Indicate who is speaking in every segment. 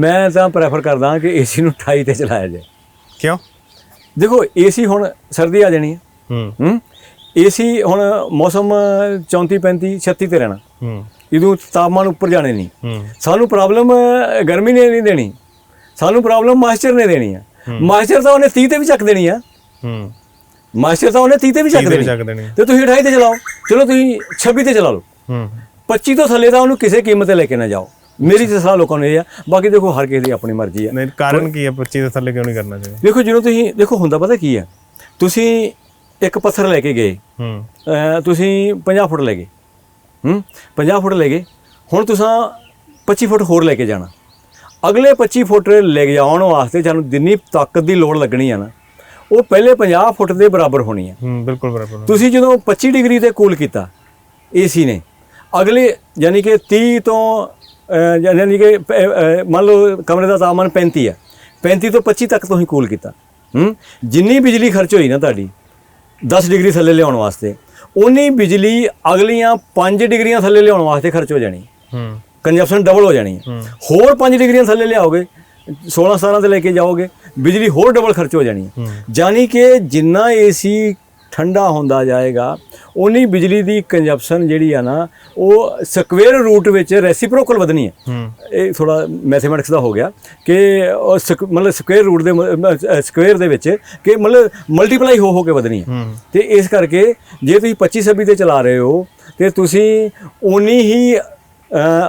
Speaker 1: ਮੈਂ ਤਾਂ ਪ੍ਰੈਫਰ ਕਰਦਾ ਕਿ ਏਸੀ ਨੂੰ 28 ਤੇ ਚਲਾਇਆ ਜਾਏ।
Speaker 2: ਕਿਉਂ?
Speaker 1: ਦੇਖੋ ਏਸੀ ਹੁਣ ਸਰਦੀ ਆ ਜਾਣੀ ਹੈ।
Speaker 2: ਹੂੰ।
Speaker 1: ਏਸੀ ਹੁਣ ਮੌਸਮ 34 35 36 ਤੇ ਰਹਿਣਾ।
Speaker 2: ਹੂੰ।
Speaker 1: ਇਹਦੋਂ ਤਾਪਮਾਨ ਉੱਪਰ ਜਾਣੇ ਨਹੀਂ। ਸਾਨੂੰ ਪ੍ਰੋਬਲਮ ਗਰਮੀ ਨੇ ਨਹੀਂ ਦੇਣੀ। ਸਾਨੂੰ ਪ੍ਰੋਬਲਮ ਮਾਸਚਰ ਨੇ ਦੇਣੀ ਆ। ਮਾਸਚਰ ਤਾਂ ਉਹਨੇ 30 ਤੇ ਵੀ ਚੱਕ ਦੇਣੀ ਆ।
Speaker 2: ਹੂੰ।
Speaker 1: ਮਾਸਚਰ ਤਾਂ ਉਹਨੇ 30 ਤੇ ਵੀ ਚੱਕ
Speaker 2: ਕਿਹਦੇ
Speaker 1: ਦੇਣੀ।
Speaker 2: ਚੱਕ ਦੇਣੀ।
Speaker 1: ਤੇ ਤੁਸੀਂ 28 ਤੇ ਚਲਾਓ। ਚਲੋ ਤੁਸੀਂ 26 ਤੇ ਚਲਾ ਲਓ।
Speaker 2: ਹੂੰ।
Speaker 1: 25 ਤੋਂ ਥੱਲੇ ਤਾਂ ਉਹਨੂੰ ਕਿਸੇ ਕੀਮਤ ਤੇ ਲੈ ਕੇ ਨਾ ਜਾਓ। ਮੇਰੀ ਤਾਂ ਸਲਾਹ ਲੋਕਾਂ ਨੂੰ ਇਹ ਆ ਬਾਕੀ ਦੇਖੋ ਹਰ ਕਿਸੇ ਦੀ ਆਪਣੀ ਮਰਜ਼ੀ ਆ।
Speaker 2: ਨਹੀਂ ਕਾਰਨ ਕੀ ਹੈ 25 ਦੇ ਥੱਲੇ ਕਿਉਂ ਨਹੀਂ ਕਰਨਾ ਚਾਹੀਦਾ?
Speaker 1: ਦੇਖੋ ਜਦੋਂ ਤੁਸੀਂ ਦੇਖੋ ਹੁੰਦਾ ਪਤਾ ਕੀ ਹੈ ਤੁਸੀਂ ਇੱਕ ਪੱਥਰ ਲੈ ਕੇ ਗਏ।
Speaker 2: ਹੂੰ।
Speaker 1: ਤੁਸੀਂ 50 ਫੁੱਟ ਲੈ ਗਏ। ਹੂੰ? 50 ਫੁੱਟ ਲੈ ਗਏ। ਹੁਣ ਤੁਸੀਂ 25 ਫੁੱਟ ਹੋਰ ਲੈ ਕੇ ਜਾਣਾ। ਅਗਲੇ 25 ਫੁੱਟ ਲੈ ਕੇ ਜਾਣ ਵਾਸਤੇ ਸਾਨੂੰ ਜਿੰਨੀ ਤਾਕਤ ਦੀ ਲੋੜ ਲੱਗਣੀ ਆ ਨਾ ਉਹ ਪਹਿਲੇ 50 ਫੁੱਟ ਦੇ ਬਰਾਬਰ ਹੋਣੀ ਆ।
Speaker 2: ਹੂੰ ਬਿਲਕੁਲ ਬਰਾਬਰ
Speaker 1: ਤੁਸੀਂ ਜਦੋਂ 25 ਡਿਗਰੀ ਤੇ ਕੂਲ ਕੀਤਾ ਏਸੀ ਨੇ ਅਗਲੇ ਯਾਨੀ ਕਿ 30 ਤੋਂ ਯਾਨੀ ਕਿ ਮੰਨ ਲਓ ਕਮਰੇ ਦਾ ਤਾਪਮਾਨ 35 ਹੈ। 35 ਤੋਂ 25 ਤੱਕ ਤੁਸੀਂ ਕੂਲ ਕੀਤਾ। ਹੂੰ? ਜਿੰਨੀ ਬਿਜਲੀ ਖਰਚ ਹੋਈ ਨਾ ਤੁਹਾਡੀ 10 ਡਿਗਰੀ ਥੱਲੇ ਲਿਆਉਣ ਵਾਸਤੇ ਉਨੀ ਬਿਜਲੀ ਅਗਲੀਆਂ 5 ਡਿਗਰੀਆਂ ਥੱਲੇ ਲਿਆਉਣ ਵਾਸਤੇ ਖਰਚ ਹੋ ਜਾਣੀ।
Speaker 2: ਹੂੰ।
Speaker 1: ਕੰਜਪਸ਼ਨ ਡਬਲ ਹੋ ਜਾਣੀ ਹੋਰ 5 ਡਿਗਰੀਆਂ ਥੱਲੇ ਲਿਆਓਗੇ 16 17 ਤੇ ਲੈ ਕੇ ਜਾਓਗੇ ਬਿਜਲੀ ਹੋਰ ਡਬਲ ਖਰਚ ਹੋ ਜਾਣੀ ਹੈ। ਜਾਨੀ ਕਿ ਜਿੰਨਾ ਏਸੀ ਠੰਡਾ ਹੁੰਦਾ ਜਾਏਗਾ ਉਨੀ ਬਿਜਲੀ ਦੀ ਕੰਜਪਸ਼ਨ ਜਿਹੜੀ ਆ ਨਾ ਉਹ ਸਕੁਅਰ ਰੂਟ ਵਿੱਚ ਰੈਸਿਪਰੋਕਲ ਵਧਣੀ ਹੈ। ਇਹ ਥੋੜਾ ਮੈਥਮੈਟਿਕਸ ਦਾ ਹੋ ਗਿਆ ਕਿ ਮਤਲਬ ਸਕੁਅਰ ਰੂਟ ਦੇ ਸਕੁਅਰ ਦੇ ਵਿੱਚ ਕਿ ਮਤਲਬ ਮਲਟੀਪਲਾਈ ਹੋ ਹੋ ਕੇ ਵਧਣੀ ਹੈ। ਤੇ ਇਸ ਕਰਕੇ ਜੇ ਤੁਸੀਂ 25 26 ਤੇ ਚਲਾ ਰਹੇ ਹੋ ਤੇ ਤੁਸੀਂ ਉਨੀ ਹੀ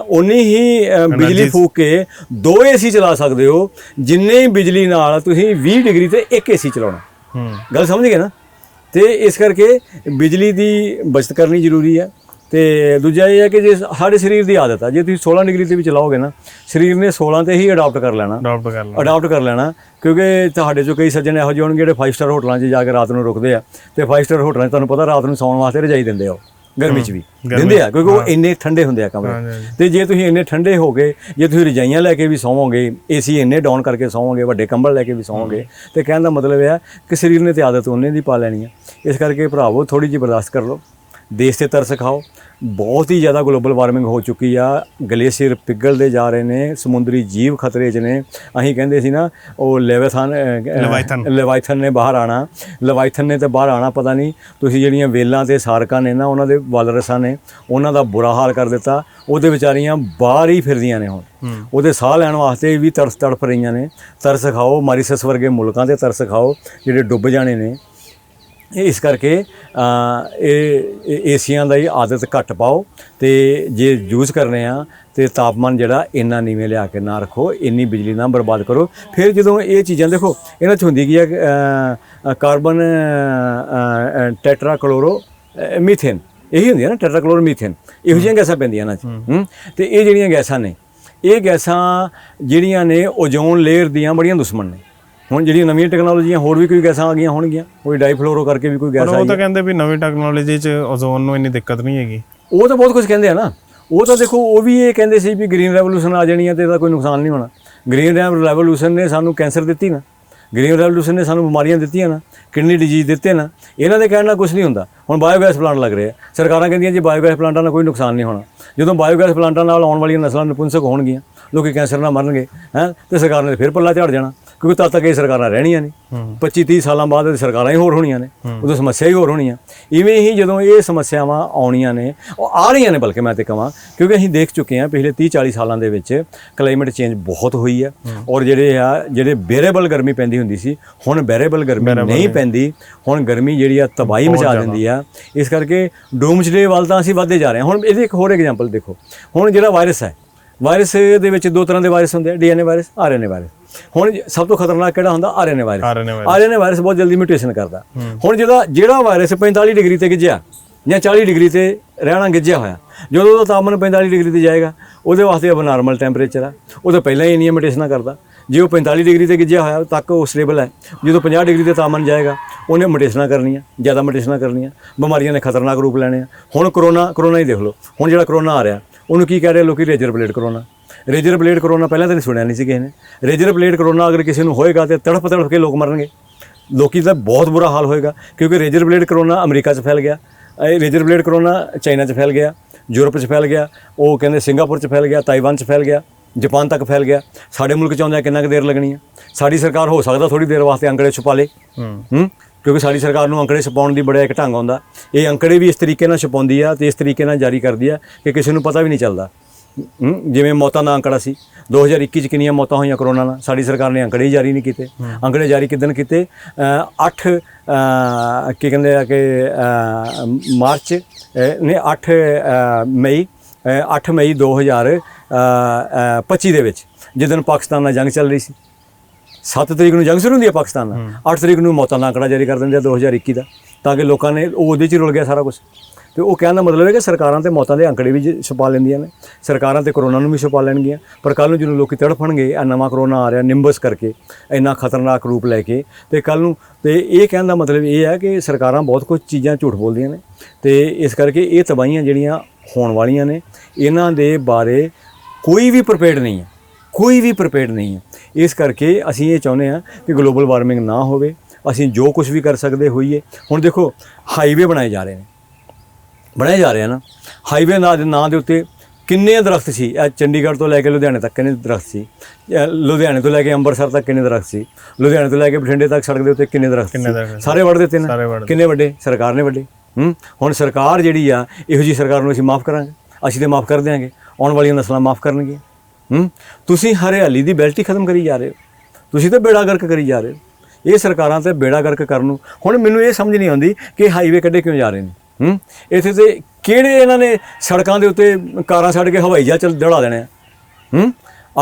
Speaker 1: ਉਨੀ ਹੀ ਬਿਜਲੀ ਫੂਕ ਕੇ ਦੋ ਏਸੀ ਚਲਾ ਸਕਦੇ ਹੋ ਜਿੰਨੇ ਹੀ ਬਿਜਲੀ ਨਾਲ ਤੁਸੀਂ 20 ਡਿਗਰੀ ਤੇ ਇੱਕ ਏਸੀ ਚਲਾਉਣਾ। ਗੱਲ ਸਮਝ ਗਏ ਨਾ? ਤੇ ਇਸ ਕਰਕੇ ਬਿਜਲੀ ਦੀ ਬਚਤ ਕਰਨੀ ਜ਼ਰੂਰੀ ਹੈ। ਤੇ ਦੂਜਾ ਇਹ ਹੈ ਕਿ ਜੇ ਸਾਡੇ ਸਰੀਰ ਦੀ ਆਦਤ ਆ ਜੇ ਤੁਸੀਂ 16 ਡਿਗਰੀ ਤੇ ਵੀ ਚਲਾਓਗੇ ਨਾ ਸਰੀਰ ਨੇ 16 ਤੇ ਹੀ ਅਡਾਪਟ ਕਰ ਲੈਣਾ।
Speaker 2: ਡਾਕਟਰ ਕਰ ਲਾ
Speaker 1: ਅਡਾਪਟ ਕਰ ਲੈਣਾ ਕਿਉਂਕਿ ਤੁਹਾਡੇ ਚੋਂ ਕਈ ਸੱਜਣ ਇਹੋ ਜਿਹੇ ਹੋਣਗੇ ਜਿਹੜੇ 5 ਸਟਾਰ ਹੋਟਲਾਂ 'ਚ ਜਾ ਕੇ ਰਾਤ ਨੂੰ ਰੁਕਦੇ ਆ। ਤੇ 5 ਸਟਾਰ ਹੋਟਲਾਂ 'ਚ ਤੁਹਾਨੂੰ ਪਤਾ ਰਾਤ ਨੂੰ ਸੌਣ ਵਾਸਤੇ ਰਜਾਈ ਦਿੰਦੇ ਆ ਗਰਮੀ 'ਚ ਵੀ। ਦਿੰਦੇ ਆ ਕਿਉਂਕਿ ਉਹ ਇੰਨੇ ਠੰਡੇ ਹੁੰਦੇ ਆ ਕਮਰੇ। ਤੇ ਜੇ ਤੁਸੀਂ ਇੰਨੇ ਠੰਡੇ ਹੋ ਗਏ ਜੇ ਤੁਸੀਂ ਰਜਾਈਆਂ ਲੈ ਕੇ ਵੀ ਸੌਵੋਗੇ ਏਸੀ ਇੰਨੇ ਡਾਊਨ ਕਰਕੇ ਸੌਵੋਗੇ ਵੱਡੇ ਕੰਬਲ ਲੈ ਕੇ ਵੀ ਸੌਵੋਗੇ ਤੇ ਕਹਿਣ ਦਾ ਮਤਲਬ ਇਹ ਹੈ ਕਿ ਸਰੀਰ ਨੇ ਤੇ ਆਦਤ ਉਹਨੇ ਦੀ ਪਾ ਲੈਣੀ ਹੈ ਇਸ ਕਰਕੇ ਭਰਾਵੋ ਥੋੜੀ ਜਿਹੀ ਬਰਦਾਸ਼ਤ ਕਰ ਲਓ। ਦੇਸ਼ ਤੇ ਤਰਸ ਖਾਓ। ਬਹੁਤ ਹੀ ਜ਼ਿਆਦਾ ਗਲੋਬਲ ਵਾਰਮਿੰਗ ਹੋ ਚੁੱਕੀ ਆ। ਗਲੇਸ਼ੀਅਰ ਪਿਘਲਦੇ ਜਾ ਰਹੇ ਨੇ। ਸਮੁੰਦਰੀ ਜੀਵ ਖਤਰੇ 'ਚ ਨੇ। ਅਸੀਂ ਕਹਿੰਦੇ ਸੀ ਨਾ ਉਹ ਲੈਵਥਾਨ
Speaker 2: ਲੈਵਾਇਥਨ।
Speaker 1: ਲਵਾਈਥਨ ਨੇ ਬਾਹਰ ਆਣਾ। ਲਵਾਈਥਨ ਨੇ ਤੇ ਬਾਹਰ ਆਣਾ ਪਤਾ ਨਹੀਂ। ਤੁਸੀਂ ਜਿਹੜੀਆਂ ਵੇਲਾਂ ਤੇ ਸਾਰਕਾਂ ਨੇ ਨਾ ਉਹਨਾਂ ਦੇ ਵਾਲਰਸਾਂ ਨੇ ਉਹਨਾਂ ਦਾ ਬੁਰਾ ਹਾਲ ਕਰ ਦਿੱਤਾ। ਉਹਦੇ ਵਿਚਾਰੀਆਂ ਬਾਹਰ ਹੀ ਫਿਰਦੀਆਂ ਨੇ ਹੁਣ। ਉਹਦੇ ਸਾਹ ਲੈਣ ਵਾਸਤੇ ਵੀ ਤਰਸ ਤੜਫ ਰਹੀਆਂ ਨੇ। ਤਰਸ ਖਾਓ ਮਾਰੀਸਸ ਵਰਗੇ ਮੁਲਕਾਂ ਤੇ ਤਰਸ ਖਾਓ ਜਿਹੜੇ ਡੁੱਬ ਜਾਣੇ ਨੇ। ਇਸ ਕਰਕੇ ਇਹ ਏਸੀਆਂ ਦਾ ਹੀ ਆਦਤ ਘੱਟ ਪਾਓ ਤੇ ਜੇ ਯੂਜ਼ ਕਰਨੇ ਆ ਤੇ ਤਾਪਮਾਨ ਜਿਹੜਾ ਇੰਨਾ ਨੀਵੇਂ ਲਿਆ ਕੇ ਨਾ ਰੱਖੋ ਇੰਨੀ ਬਿਜਲੀ ਨਾ ਬਰਬਾਦ ਕਰੋ। ਫਿਰ ਜਦੋਂ ਇਹ ਚੀਜ਼ਾਂ ਦੇਖੋ ਇਹਨਾਂ 'ਚ ਹੁੰਦੀ ਕੀ ਹੈ ਕਾਰਬਨ ਟੈਟਰਾ ਕਲੋਰੋ ਮੀਥੇਨ। ਇਹੀ ਹੁੰਦੀ ਹੈ ਨਾ ਟੈਟਰਾ ਕਲੋਰੋ ਮੀਥੇਨ। ਇਹੋ ਜਿਹੀਆਂ ਗੈਸਾਂ ਪੈਂਦੀਆਂ ਇਹਨਾਂ 'ਚ। ਤੇ ਇਹ ਜਿਹੜੀਆਂ ਗੈਸਾਂ ਨੇ ਇਹ ਗੈਸਾਂ ਜਿਹੜੀਆਂ ਨੇ ਓਜ਼ੋਨ ਲੇਅਰ ਦੀਆਂ ਬੜੀਆਂ ਦੁਸ਼ਮਣ ਨੇ। ਹੁਣ ਜਿਹੜੀਆਂ ਨਵੀਆਂ ਟੈਕਨੋਲੋਜੀਆਂ ਹੋਰ ਵੀ ਕੋਈ ਗੈਸਾਂ ਆ ਗਈਆਂ ਹੋਣਗੀਆਂ ਕੋਈ ਡਾਈਫਲੋਰੋ ਕਰਕੇ ਵੀ ਕੋਈ
Speaker 2: ਪਰ
Speaker 1: ਗੈਸ
Speaker 2: ਉਹ
Speaker 1: ਆਈ
Speaker 2: ਤਾਂ ਕਹਿੰਦੇ ਵੀ ਨਵੀਂ ਟੈਕਨੋਲੋਜੀ 'ਚ ਓਜ਼ੋਨ ਨੂੰ ਇੰਨੀ ਦਿੱਕਤ ਨਹੀਂ ਹੈਗੀ।
Speaker 1: ਉਹ ਤਾਂ ਬਹੁਤ ਕੁਝ ਕਹਿੰਦੇ ਆ ਨਾ। ਉਹ ਤਾਂ ਦੇਖੋ ਉਹ ਵੀ ਇਹ ਕਹਿੰਦੇ ਸੀ ਵੀ ਗ੍ਰੀਨ ਰੈਵੋਲੂਸ਼ਨ ਆ ਜਾਣੀ ਹੈ ਤੇ ਇਹਦਾ ਕੋਈ ਨੁਕਸਾਨ ਨਹੀਂ ਹੋਣਾ। ਗ੍ਰੀਨ ਰੈਵੋਲੂਸ਼ਨ ਨੇ ਸਾਨੂੰ ਕੈਂਸਰ ਦਿੱਤੀ ਨਾ। ਗ੍ਰੀਨ ਰੈਵੋਲੂਸ਼ਨ ਨੇ ਸਾਨੂੰ ਬਿਮਾਰੀਆਂ ਦਿੱਤੀਆਂ ਨਾ। ਕਿਡਨੀ ਡਿਜੀਜ਼ ਦਿੱਤੇ ਨਾ। ਇਹਨਾਂ ਦੇ ਕਹਿਣ ਨਾਲ ਕੁਝ ਨਹੀਂ ਹੁੰਦਾ। ਹੁਣ ਬਾਇਓਗੈਸ ਪਲਾਂਟ ਲੱਗ ਰਹੇ। ਆ ਸਰਕਾਰਾਂ ਕਹਿੰਦੀਆਂ ਜੀ ਬਾਇਓਗੈਸ ਪਲਾਂਟਾਂ ਨਾਲ ਕੋਈ ਨੁਕਸਾਨ ਨਹੀਂ ਹੋਣਾ। ਜਦੋਂ ਬਾਇਓਗੈਸ ਪਲਾਂਟਾਂ ਨਾਲ ਆਉਣ ਵਾਲੀਆਂ ਨਸਲਾਂ ਨਪੁੰਸਕ ਹੋਣਗੀਆਂ ਲੋਕੀ ਕੈਂਸਰ ਨਾਲ ਮਰਨਗੇ ਹੈ ਤੇ ਸਰਕਾਰ ਨੇ ਫਿਰ ਪੱਲਾ ਝਾੜ ਜਾਣਾ। ਕਿਉਂਕਿ ਤਦ ਤੱਕ ਇਹ ਸਰਕਾਰਾਂ ਰਹਿਣੀਆਂ ਨਹੀਂ 25 30 ਸਾਲਾਂ ਬਾਅਦ ਇਹ ਸਰਕਾਰਾਂ ਹੀ ਹੋਰ ਹੋਣੀਆਂ ਨੇ। ਉਦੋਂ ਸਮੱਸਿਆ ਹੀ ਹੋਰ ਹੋਣੀਆਂ। ਇਵੇਂ ਹੀ ਜਦੋਂ ਇਹ ਸਮੱਸਿਆਵਾਂ ਆਉਣੀਆਂ ਨੇ ਉਹ ਆ ਰਹੀਆਂ ਨੇ ਬਲਕਿ ਮੈਂ ਤੇ ਕਹਾਂ ਕਿਉਂਕਿ ਅਸੀਂ ਦੇਖ ਚੁੱਕੇ ਹਾਂ ਪਿਛਲੇ 30 40 ਸਾਲਾਂ ਦੇ ਵਿੱਚ ਕਲਾਈਮੇਟ ਚੇਂਜ ਬਹੁਤ ਹੋਈ ਹੈ। ਔਰ ਜਿਹੜੇ ਆ ਜਿਹੜੇ ਬੇਰੇਬਲ ਗਰਮੀ ਪੈਂਦੀ ਹੁੰਦੀ ਸੀ ਹੁਣ ਬੇਰੇਬਲ ਗਰਮੀ ਨਹੀਂ ਪੈਂਦੀ। ਹੁਣ ਗਰਮੀ ਜਿਹੜੀ ਆ ਤਬਾਹੀ ਮਚਾ ਦਿੰਦੀ ਆ। ਇਸ ਕਰਕੇ ਡੂਮਸਡੇ ਵੱਲ ਤਾਂ ਅਸੀਂ ਵੱਧਦੇ ਜਾ ਰਹੇ ਹਾਂ। ਹੁਣ ਇਹਦੇ ਇੱਕ ਹੋਰ ਐਗਜ਼ਾਮਪਲ ਦੇਖੋ। ਹੁਣ ਜਿਹੜਾ ਵਾਇਰਸ ਹੈ ਵਾਇਰਸ ਦੇ ਵਿੱਚ ਦੋ ਤਰ੍ਹਾਂ ਦੇ ਵਾਇਰਸ ਹੁੰਦੇ ਆ ਡੀਐਨਏ ਵਾਇਰਸ ਆਰਐਨਏ ਵਾਇਰਸ ਹੁਣ ਸਭ ਤੋਂ ਖਤਰਨਾਕ ਕਿਹੜਾ ਹੁੰਦਾ? ਆਰਐਨਏ ਵਾਇਰਸ
Speaker 2: ਆਰਐਨਏ
Speaker 1: ਵਾਇਰਸ ਬਹੁਤ ਜਲਦੀ ਮਿਊਟੇਸ਼ਨ ਕਰਦਾ। ਹੁਣ ਜਿਹੜਾ ਜਿਹੜਾ ਵਾਇਰਸ 45 ਡਿਗਰੀ ਤੇ ਗਿੱਜਿਆ ਜਾਂ 40 ਡਿਗਰੀ ਤੇ ਰਹਿਣਾ ਗਿੱਜਿਆ ਹੋਇਆ ਜਦੋਂ ਉਹਦਾ ਤਾਪਮਾਨ 45 ਡਿਗਰੀ ਤੇ ਜਾਏਗਾ ਉਹਦੇ ਵਾਸਤੇ ਅਬ ਨਾਰਮਲ ਟੈਂਪਰੇਚਰ ਆ। ਉਹ ਤਾਂ ਪਹਿਲਾਂ ਹੀ ਇੰਨੀਆਂ ਮਿਊਟੇਸ਼ਨਾਂ ਕਰਦਾ। ਜੇ ਉਹ 45 ਡਿਗਰੀ ਤੇ ਗਿੱਜਿਆ ਹੋਇਆ ਤੱਕ ਉਹ ਸਟੇਬਲ ਹੈ। ਜਦੋਂ 50 ਡਿਗਰੀ ਤੇ ਤਾਪਮਾਨ ਜਾਏਗਾ ਉਹਨੇ ਮਿਊਟੇਸ਼ਨਾਂ ਕਰਨੀਆਂ ਜ਼ਿਆਦਾ ਮਿਊਟੇਸ਼ਨਾਂ ਕਰਨੀਆਂ। ਬਿਮਾਰੀਆਂ ਨੇ ਖਤਰਨਾਕ ਰੂਪ ਲੈਣੇ ਆ। ਹੁਣ ਕਰੋਨਾ ਕਰੋਨਾ ਹੀ ਦੇਖ ਲਓ। ਹੁਣ ਜਿਹੜਾ ਕਰੋਨਾ ਆ ਰਿਹਾ ਉਹਨੂੰ ਕੀ ਕਹਿ ਰਹੇ ਲੋਕੀ? Razor blade corona razor blade corona ਪਹਿਲਾਂ ਤਾਂ ਨਹੀਂ ਸੁਣਿਆ ਨਹੀਂ ਸੀ ਕਿਸੇ ਨੇ ਰੇਜਰ ਬਲੇਡ ਕਰੋਨਾ ਅਗਰ ਕਿਸੇ ਨੂੰ ਹੋਏਗਾ ਤੇ ਤੜਫ ਤੜਫ ਕੇ ਲੋਕ ਮਰਨਗੇ। ਲੋਕੀ ਦਾ ਬਹੁਤ ਬੁਰਾ ਹਾਲ ਹੋਏਗਾ ਕਿਉਂਕਿ ਰੇਜਰ ਬਲੇਡ ਕਰੋਨਾ ਅਮਰੀਕਾ 'ਚ ਫੈਲ ਗਿਆ। ਇਹ ਰੇਜਰ ਬਲੇਡ ਕਰੋਨਾ ਚਾਈਨਾ 'ਚ ਫੈਲ ਗਿਆ ਯੂਰਪ 'ਚ ਫੈਲ ਗਿਆ ਉਹ ਕਹਿੰਦੇ ਸਿੰਗਾਪੁਰ 'ਚ ਫੈਲ ਗਿਆ ਤਾਈਵਾਨ 'ਚ ਫੈਲ ਗਿਆ ਜਾਪਾਨ ਤੱਕ ਫੈਲ ਗਿਆ। ਸਾਡੇ ਮੁਲਕ ਚ ਆਉਂਦਿਆਂ ਕਿੰਨਾ ਕੁ ਦੇਰ ਲੱਗਣੀ ਆ? ਸਾਡੀ ਸਰਕਾਰ ਹੋ ਸਕਦਾ ਥੋੜੀ ਦੇਰ ਵਾਸਤੇ ਅੰਕੜੇ ਛੁਪਾ ਲੇ।
Speaker 2: ਹੂੰ।
Speaker 1: ਹੂੰ? ਕਿਉਂਕਿ ਸਾਡੀ ਸਰਕਾਰ ਨੂੰ ਅੰਕੜੇ ਛਪਾਉਣ ਦੀ ਬੜਾ ਇੱਕ ਢੰਗ ਆਉਂਦਾ। ਇਹ ਅੰਕੜੇ ਵੀ ਇਸ ਤਰੀਕੇ ਨਾਲ ਛਪਾਉਂਦੀ ਆ ਤੇ ਇਸ ਤਰੀਕੇ ਨਾਲ ਜਾਰੀ ਕਰਦੀ ਆ ਕਿ ਕਿਸੇ ਨੂੰ ਪਤਾ ਵੀ ਨਹੀਂ ਚੱਲਦਾ। ਹੂੰ ਜਿਵੇਂ ਮੌਤਾਂ ਦਾ ਅੰਕੜਾ ਸੀ। 2021 ਚ ਕਿੰਨੀਆਂ ਮੌਤਾਂ ਹੋਈਆਂ ਕਰੋਨਾ ਨਾਲ? ਸਾਡੀ ਸਰਕਾਰ ਨੇ ਅੰਕੜੇ ਹੀ ਜਾਰੀ ਨਹੀਂ ਕੀਤੇ। ਅੰਕੜੇ ਜਾਰੀ ਕਿਦਨ ਕੀਤੇ? 8 ਕੀ ਕਹਿੰਦੇ ਆ ਕਿ ਅ, ਮਾਰਚ ਅ, ਨੇ 8 ਮਈ ਅ, 8 ਮਈ 2025 ਦੇ ਵਿੱਚ ਜਿੱਦਨ ਪਾਕਿਸਤਾਨ ਨਾਲ ਜੰਗ ਚੱਲ ਰਹੀ ਸੀ। 7 ਤਰੀਕ ਨੂੰ ਜੰਗ ਸ਼ੁਰੂ ਹੁੰਦੀ ਹੈ ਪਾਕਿਸਤਾਨ ਨਾਲ। 8 ਤਰੀਕ ਨੂੰ ਮੌਤਾਂ ਦਾ ਅੰਕੜਾ ਜਾਰੀ ਕਰ ਦਿੰਦੇ ਆ 2021 ਦਾ ਤਾਂ ਕਿ ਲੋਕਾਂ ਨੇ ਉਹ ਉਹਦੇ 'ਚ ਹੀ ਰੁਲ ਗਿਆ ਸਾਰਾ ਕੁਝ ਤੇ ਉਹ ਕਹਿਣ ਦਾ ਮਤਲਬ ਹੈ ਕਿ ਸਰਕਾਰਾਂ ਤੇ ਮੌਤਾਂ ਦੇ ਅੰਕੜੇ ਵੀ ਜ- ਛੁਪਾ ਲੈਂਦੀਆਂ ਨੇ। ਸਰਕਾਰਾਂ ਤੇ ਕਰੋਨਾ ਨੂੰ ਵੀ ਛੁਪਾ ਲੈਣਗੀਆਂ। ਪਰ ਕੱਲ ਨੂੰ ਜਦੋਂ ਲੋਕੀ ਤੜਫਣਗੇ ਆ ਨਵਾਂ ਕਰੋਨਾ ਆ ਰਿਹਾ ਨਿੰਬਸ ਕਰਕੇ, ਇੰਨਾ ਖਤਰਨਾਕ ਰੂਪ ਲੈ ਕੇ, ਤੇ ਕੱਲ ਨੂੰ ਤੇ ਇਹ ਕਹਿਣ ਦਾ ਮਤਲਬ ਇਹ ਹੈ ਕਿ ਸਰਕਾਰਾਂ ਬਹੁਤ ਕੁਝ ਚੀਜ਼ਾਂ ਝੂਠ ਬੋਲਦੀਆਂ ਨੇ। ਤੇ ਇਸ ਕਰਕੇ ਇਹ ਤਬਾਹੀਆਂ ਜਿਹੜੀਆਂ ਹੋਣ ਵਾਲੀਆਂ ਨੇ, ਇਹਨਾਂ ਦੇ ਬਾਰੇ ਕੋਈ ਵੀ ਪ੍ਰਿਪੇਅਰਡ ਨਹੀਂ ਹੈ। ਕੋਈ ਵੀ ਪ੍ਰਿਪੇਅਰਡ ਨਹੀਂ ਹੈ। ਇਸ ਕਰਕੇ ਅਸੀਂ ਇਹ ਚਾਹੁੰਦੇ ਹਾਂ ਕਿ ਗਲੋਬਲ ਵਾਰਮਿੰਗ ਨਾ ਹੋਵੇ। ਅਸੀਂ ਜੋ ਕੁਝ ਵੀ ਕਰ ਸਕਦੇ ਹੋਈਏ। ਹੁਣ ਦੇਖੋ ਹਾਈਵੇ ਬਣਾਏ ਜਾ ਰਹੇ ਨੇ। ਬਣਾਏ ਜਾ ਰਹੇ ਆ ਨਾ। ਹਾਈਵੇ ਨਾਂ ਦੇ ਨਾਂ ਦੇ ਉੱਤੇ ਕਿੰਨੇ ਦਰਖਤ ਸੀ? ਇਹ ਚੰਡੀਗੜ੍ਹ ਤੋਂ ਲੈ ਕੇ ਲੁਧਿਆਣੇ ਤੱਕ ਕਿੰਨੇ ਦਰਖਤ ਸੀ? ਲੁਧਿਆਣੇ ਤੋਂ ਲੈ ਕੇ ਅੰਮ੍ਰਿਤਸਰ ਤੱਕ ਕਿੰਨੇ ਦਰਖਤ ਸੀ? ਲੁਧਿਆਣੇ ਤੋਂ ਲੈ ਕੇ ਬਠਿੰਡੇ ਤੱਕ ਸੜਕ ਦੇ ਉੱਤੇ ਕਿੰਨੇ ਦਰਖਤ ਸਾਰੇ ਵੱਢ ਦਿੱਤੇ ਨਾ। ਕਿੰਨੇ ਵੱਡੇ? ਸਰਕਾਰ ਨੇ ਵੱਡੇ। ਹੂੰ? ਹੁਣ ਸਰਕਾਰ ਜਿਹੜੀ ਆ ਇਹੋ ਜੀ ਸਰਕਾਰ ਨੂੰ ਅਸੀਂ ਮਾਫ ਕਰਾਂਗੇ। ਅਸੀਂ ਤੇ ਮਾਫ ਕਰ ਦਿਆਂਗੇ। ਆਉਣ ਵਾਲੀਆਂ ਨਸਲਾਂ ਮਾਫ ਕਰਨਗੀਆਂ ਹੂੰ? ਤੁਸੀਂ ਹਰਿਆਲੀ ਦੀ ਬੈਲਟ ਖਤਮ ਕਰੀ ਜਾ ਰਹੇ ਹੋ। ਤੁਸੀਂ ਤਾਂ ਬੇੜਾ ਗਰਕ ਕਰੀ ਜਾ ਰਹੇ ਹੋ। ਇਹ ਸਰਕਾਰਾਂ ਤੇ ਬੇੜਾ ਗਰਕ ਕਰਨ ਨੂੰ ਹੁਣ ਮੈਨੂੰ ਇਹ ਸਮਝ ਨਹੀਂ ਆਉਂਦੀ ਕਿ ਹਾਈਵੇ ਕੱਢੇ ਕਿਉਂ ਜਾ ਰਹੇ ਨੇ। ਹੂੰ? ਇੱਥੇ ਤੇ ਕਿਹੜੇ ਇਹਨਾਂ ਨੇ ਸੜਕਾਂ ਦੇ ਉੱਤੇ ਕਾਰਾਂ ਛੱਡ ਕੇ ਹਵਾਈ ਜਹਾਜ਼ ਚੱਲ ਦੜਾ ਦੇਣੇ ਆ? ਹੂੰ?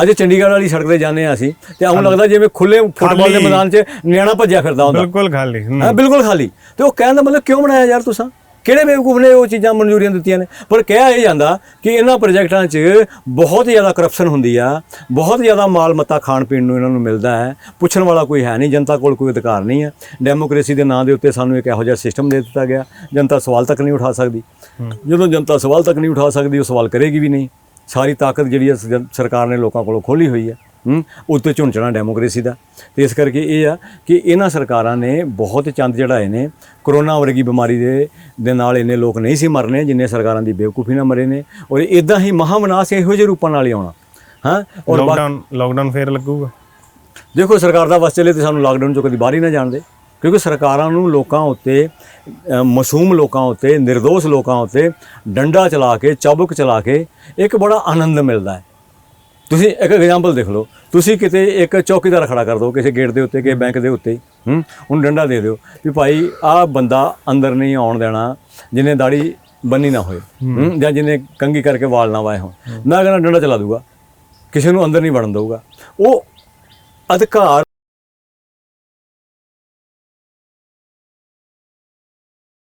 Speaker 1: ਅੱਜ ਚੰਡੀਗੜ੍ਹ ਵਾਲੀ ਸੜਕ ਤੇ ਜਾਂਦੇ ਆ ਅਸੀਂ ਤੇ ਆਉਂ ਲੱਗਦਾ ਜਿਵੇਂ ਖੁੱਲੇ ਫੁੱਟਬਾਲ ਦੇ। ਮੈਦਾਨ 'ਚ ਨਿਆਣਾ ਭੱਜਿਆ ਫਿਰਦਾ ਹੁੰਦਾ।
Speaker 2: ਬਿਲਕੁਲ ਖਾਲੀ। ਹੂੰ।
Speaker 1: ਹਾਂ ਬਿਲਕੁਲ ਖਾਲੀ। ਤੇ ਉਹ ਕਹਿਣ ਦਾ ਮਤਲਬ ਕਿਉਂ ਬਣਾਇਆ ਯਾਰ ਤੁਸੀਂ ਕਿਹੜੇ ਬੇਵਕੂਫ ਨੇ ਉਹ ਚੀਜ਼ਾਂ ਮਨਜ਼ੂਰੀਆਂ ਦਿੱਤੀਆਂ ਨੇ? ਪਰ ਕਿਹਾ ਇਹ ਜਾਂਦਾ ਕਿ ਇਹਨਾਂ ਪ੍ਰੋਜੈਕਟਾਂ 'ਚ ਬਹੁਤ ਜ਼ਿਆਦਾ ਕਰਪਸ਼ਨ ਹੁੰਦੀ ਆ ਬਹੁਤ ਜ਼ਿਆਦਾ ਮਾਲ ਮੱਤਾ ਖਾਣ ਪੀਣ ਨੂੰ ਇਹਨਾਂ ਨੂੰ ਮਿਲਦਾ ਹੈ। ਪੁੱਛਣ ਵਾਲਾ ਕੋਈ ਹੈ ਨਹੀਂ ਜਨਤਾ ਕੋਲ ਕੋਈ ਅਧਿਕਾਰ ਨਹੀਂ ਹੈ ਡੈਮੋਕ੍ਰੇਸੀ ਦੇ ਨਾਂ ਦੇ ਉੱਤੇ ਸਾਨੂੰ ਇੱਕ ਇਹੋ ਜਿਹਾ ਸਿਸਟਮ ਦੇ ਦਿੱਤਾ ਗਿਆ। ਜਨਤਾ ਸਵਾਲ ਤੱਕ ਨਹੀਂ ਉਠਾ ਸਕਦੀ। ਜਦੋਂ ਜਨਤਾ ਸਵਾਲ ਤੱਕ ਨਹੀਂ ਉਠਾ ਸਕਦੀ ਉਹ ਸਵਾਲ ਕਰੇਗੀ ਵੀ ਨਹੀਂ। ਸਾਰੀ ਤਾਕਤ ਜਿਹੜੀ ਸਰਕਾਰ ਨੇ ਲੋਕਾਂ ਕੋਲੋਂ ਖੋਲੀ ਹੋਈ ਹੈ ਹੂੰ? ਉੱਤੇ ਝੁੰਝਣਾ ਡੈਮੋਕ੍ਰੇਸੀ ਦਾ। ਤੇ ਇਸ ਕਰਕੇ ਇਹ ਆ ਕਿ ਇਹਨਾਂ ਸਰਕਾਰਾਂ ਨੇ ਬਹੁਤ ਚੰਦ ਚੜਾਏ ਨੇ। ਕਰੋਨਾ ਵਰਗੀ ਬਿਮਾਰੀ ਦੇ ਦੇ ਨਾਲ ਇੰਨੇ ਲੋਕ ਨਹੀਂ ਸੀ ਮਰਨੇ ਜਿੰਨੇ ਸਰਕਾਰਾਂ ਦੀ ਬੇਵਕੂਫੀ ਨਾਲ ਮਰੇ ਨੇ। ਔਰ ਇਦਾਂ ਹੀ ਮਹਾਮਨਾਸ ਇਹੋ ਜਿਹੇ ਰੂਪਾਂ ਨਾਲ ਹੀ ਆਉਣਾ। ਹਾਂ? ਔਰ
Speaker 2: ਲੋਕਡਾਊਨ ਲੋਕਡਾਊਨ ਫੇਰ ਲੱਗੂਗਾ?
Speaker 1: ਦੇਖੋ ਸਰਕਾਰ ਦਾ ਵਸ ਚੱਲੇ ਤੇ ਸਾਨੂੰ ਲਾਕਡਾਊਨ ਚੋਂ ਕਦੀ ਬਾਹਰ ਹੀ ਨਾ ਜਾਣ ਦੇ। ਕਿਉਂਕਿ ਸਰਕਾਰਾਂ ਨੂੰ ਲੋਕਾਂ ਉੱਤੇ ਮਾਸੂਮ ਲੋਕਾਂ ਉੱਤੇ નિર્ਦੋਸ਼ ਲੋਕਾਂ ਉੱਤੇ ਡੰਡਾ ਚਲਾ ਕੇ ਚਾਬੁਕ ਚਲਾ ਕੇ ਇੱਕ ਬੜਾ ਆਨੰਦ ਮਿਲਦਾ ਹੈ। ਤੁਸੀਂ ਇੱਕ ਐਗਜ਼ਾਮਪਲ ਦੇਖ ਲਓ। ਤੁਸੀਂ ਕਿਤੇ ਇੱਕ ਚੌਕੀਦਾਰ ਖੜਾ ਕਰ ਦਿਓ ਕਿਸੇ ਗੇਟ ਦੇ ਉੱਤੇ ਕਿਸੇ ਬੈਂਕ ਦੇ ਉੱਤੇ ਹੂੰ ਉਹਨੂੰ ਡੰਡਾ ਦੇ ਦਿਓ ਵੀ ਭਾਈ ਆਹ ਬੰਦਾ ਅੰਦਰ ਨਹੀਂ ਆਉਣ ਦੇਣਾ ਜਿਹਨੇ ਦਾੜੀ ਬੰਨੀ ਨਾ ਹੋਏ ਹੂੰ। ਜਾਂ ਜਿਹਨੇ ਕੰਗੀ ਕਰਕੇ ਵਾਲ ਨਾ ਵਾਏ ਹੋਣ। ਮੈਂ ਕਹਿੰਦਾ ਡੰਡਾ ਚਲਾ ਦੂਗਾ ਕਿਸੇ ਨੂੰ ਅੰਦਰ ਨਹੀਂ ਵੜਨ ਦਊਗਾ। ਉਹ ਅਧਿਕਾਰ